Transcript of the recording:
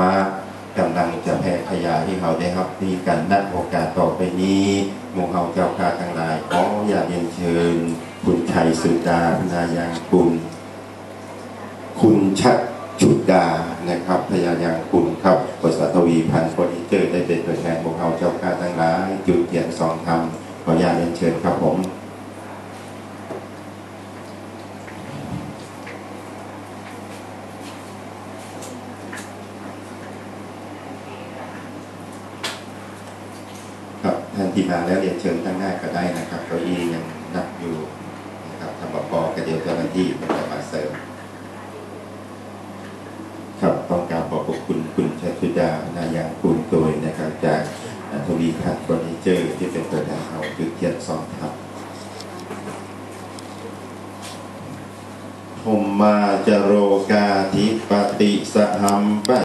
มะกำลังจะแผ่ขยายให้เขาได้ครับมีกันนัดโอกาสต่อไปนี้มูเฮาเจ้าข้าทั้งหลายขออย่าเรียนเชิญ คุณชัยสุดาพนายางกุลคุณชัดชุดดานะครับพยายางกุลครับบริษัททวีพันธ์เฟอร์นิเจอร์ได้เป็นตัวแทนมู่เฮาเจ้าข้าทั้งหลายจุดเทียนสองธรรมขออย่าเรียนเชิญครับผม ท่านที่มาแล้วเรียนเชิญตั้งหน้าก็ได้นะครับเก้าอี้ยังนับอยู่นะครับทำบปกระเดียวเจ้าหน้าที่มันจะมาเสริมครับต้องการขอบคุณคุณชัชุดานายางกุลโดยนะครับจากทวีพัฒน์เฟอร์นิเจอร์ที่เป็นตัวแทนเขาคือเกียรติสองทับผมมาจโรกาธิปติสหัมปะ